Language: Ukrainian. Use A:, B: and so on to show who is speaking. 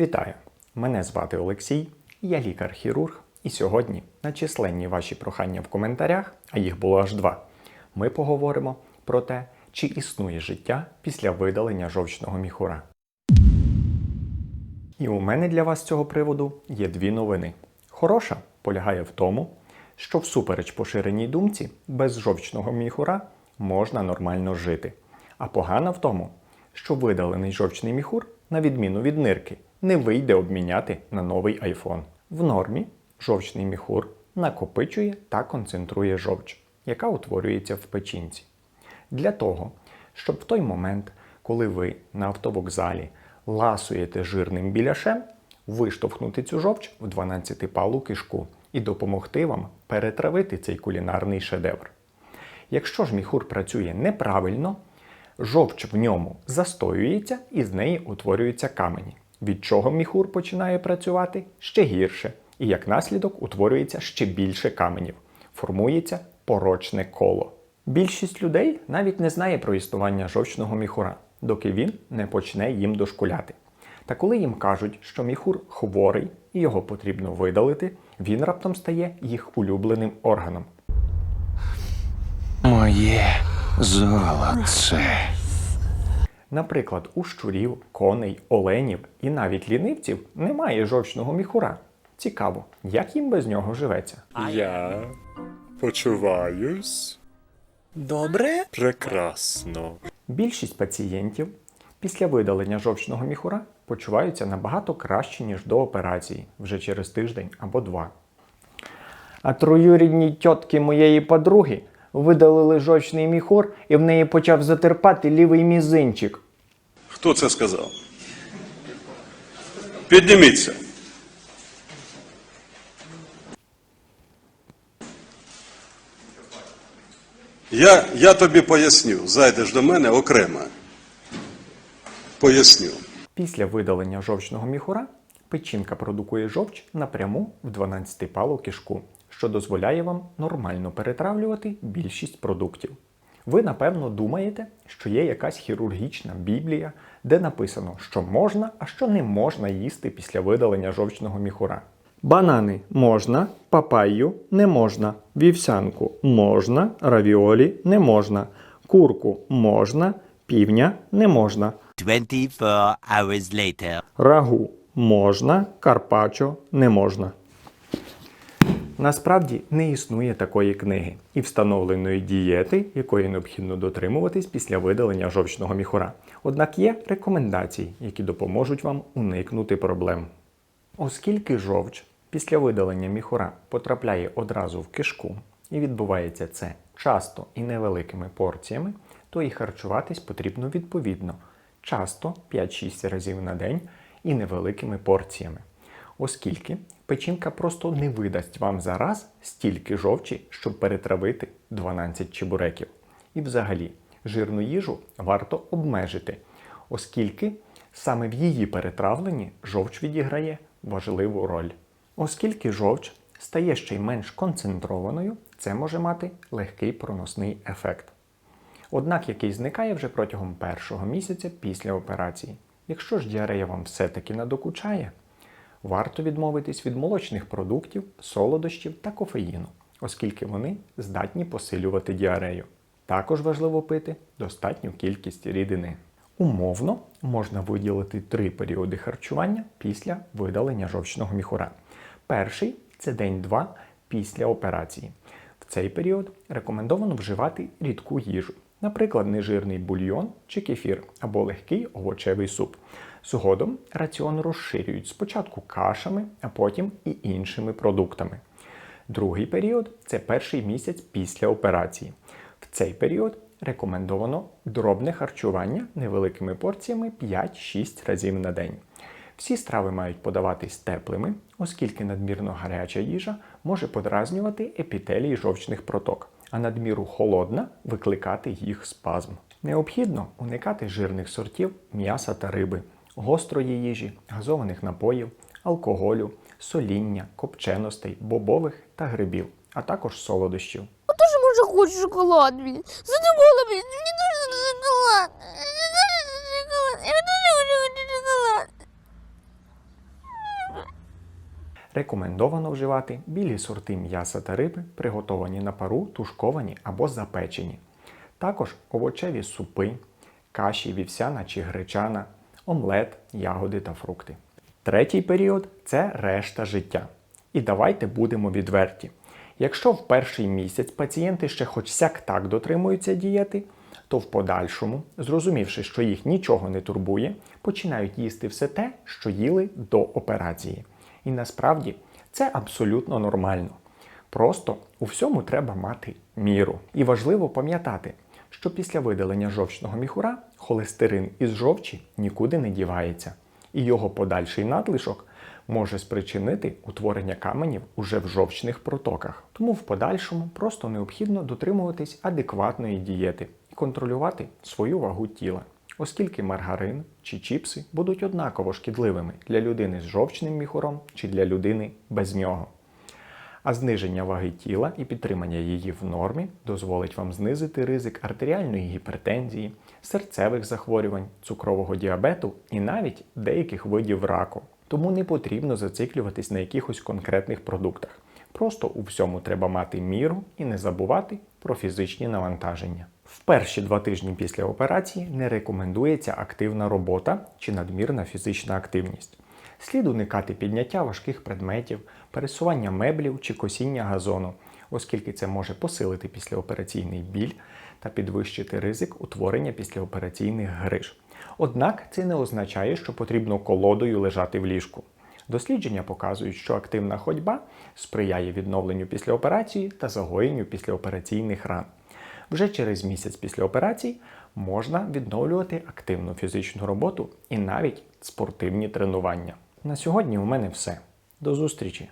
A: Вітаю! Мене звати Олексій, я лікар-хірург, і сьогодні на численні ваші прохання в коментарях, а їх було аж два, ми поговоримо про те, чи існує життя після видалення жовчного міхура. І у мене для вас з цього приводу є дві новини. Хороша полягає в тому, що всупереч поширеній думці, без жовчного міхура можна нормально жити. А погана в тому, що видалений жовчний міхур, на відміну від нирки, не вийде обміняти на новий iPhone. В нормі жовчний міхур накопичує та концентрує жовч, яка утворюється в печінці. Для того, щоб в той момент, коли ви на автовокзалі ласуєте жирним біляшем, виштовхнути цю жовч в 12-палу кишку і допомогти вам перетравити цей кулінарний шедевр. Якщо ж міхур працює неправильно, жовч в ньому застоюється і з неї утворюються камені. Від чого міхур починає працювати ще гірше, і як наслідок утворюється ще більше каменів. Формується порочне коло. Більшість людей навіть не знає про існування жовчного міхура, доки він не почне їм дошкуляти. Та коли їм кажуть, що міхур хворий і його потрібно видалити, він раптом стає їх улюбленим органом.
B: Моє золоце.
A: Наприклад, у щурів, коней, оленів і навіть лінивців немає жовчного міхура. Цікаво, як їм без нього живеться.
C: Я почуваюсь
D: Добре?
C: прекрасно.
A: Більшість пацієнтів після видалення жовчного міхура почуваються набагато краще, ніж до операції, вже через тиждень або два. А троюрідні тьотки моєї подруги видалили жовчний міхур і в неї почав затерпати лівий мізинчик.
E: Хто це сказав? Підніміться. Я, я тобі поясню. Зайдеш до мене окремо. Поясню.
A: Після видалення жовчного міхура печінка продукує жовч напряму в 12-палу кишку, що дозволяє вам нормально перетравлювати більшість продуктів. Ви, напевно, думаєте, що є якась хірургічна біблія, де написано, що можна, а що не можна їсти після видалення жовчного міхура. Банани можна, папайю не можна, вівсянку можна, равіолі не можна, курку можна, півня не можна.
F: 24 hours later.
A: Рагу можна, карпачо не можна. Насправді не існує такої книги і встановленої дієти, якої необхідно дотримуватись після видалення жовчного міхура. Однак є рекомендації, які допоможуть вам уникнути проблем. Оскільки жовч після видалення міхура потрапляє одразу в кишку і відбувається це часто і невеликими порціями, то і харчуватись потрібно відповідно часто 5-6 разів на день і невеликими порціями. Оскільки печінка просто не видасть вам зараз стільки жовчі, щоб перетравити 12 чебуреків. І взагалі, жирну їжу варто обмежити, оскільки саме в її перетравленні жовч відіграє важливу роль. Оскільки жовч стає ще й менш концентрованою, це може мати легкий проносний ефект. Однак який зникає вже протягом першого місяця після операції. Якщо ж діарея вам все-таки надокучає, варто відмовитись від молочних продуктів, солодощів та кофеїну, оскільки вони здатні посилювати діарею. Також важливо пити достатню кількість рідини. Умовно можна виділити три періоди харчування після видалення жовчного міхура. Перший це день-два після операції. В цей період рекомендовано вживати рідку їжу, наприклад, нежирний бульйон чи кефір або легкий овочевий суп. Згодом раціон розширюють спочатку кашами, а потім і іншими продуктами. Другий період це перший місяць після операції. В цей період рекомендовано дробне харчування невеликими порціями 5-6 разів на день. Всі страви мають подаватись теплими, оскільки надмірно гаряча їжа може подразнювати епітелій жовчних проток, а надміру холодна викликати їх спазм. Необхідно уникати жирних сортів м'яса та риби, гострої їжі, газованих напоїв, алкоголю, соління, копченостей, бобових та грибів, а також солодощів.
G: Тоже може хочу шоколад. Задумала. Мені дуже шоколад.
A: Рекомендовано вживати білі сорти м'яса та риби, приготовані на пару, тушковані або запечені. Також овочеві супи, каші вівсяна чи гречана, омлет, ягоди та фрукти. Третій період це решта життя. І давайте будемо відверті. Якщо в перший місяць пацієнти ще хоч сяк так дотримуються дієти, то в подальшому, зрозумівши, що їх нічого не турбує, починають їсти все те, що їли до операції. І насправді це абсолютно нормально. Просто у всьому треба мати міру. І важливо пам'ятати, що після видалення жовчного міхура холестерин із жовчі нікуди не дівається, і його подальший надлишок може спричинити утворення каменів уже в жовчних протоках. Тому в подальшому просто необхідно дотримуватись адекватної дієти і контролювати свою вагу тіла, оскільки маргарин чи чіпси будуть однаково шкідливими для людини з жовчним міхуром чи для людини без нього. А зниження ваги тіла і підтримання її в нормі дозволить вам знизити ризик артеріальної гіпертензії, серцевих захворювань, цукрового діабету і навіть деяких видів раку. Тому не потрібно зациклюватись на якихось конкретних продуктах. Просто у всьому треба мати міру і не забувати про фізичні навантаження. В перші два тижні після операції не рекомендується активна робота чи надмірна фізична активність. Слід уникати підняття важких предметів, пересування меблів чи косіння газону, оскільки це може посилити післяопераційний біль та підвищити ризик утворення післяопераційних гриж. Однак це не означає, що потрібно колодою лежати в ліжку. Дослідження показують, що активна ходьба сприяє відновленню після операції та загоєнню післяопераційних ран. Вже через місяць після операції можна відновлювати активну фізичну роботу і навіть спортивні тренування. На сьогодні у мене все. До зустрічі!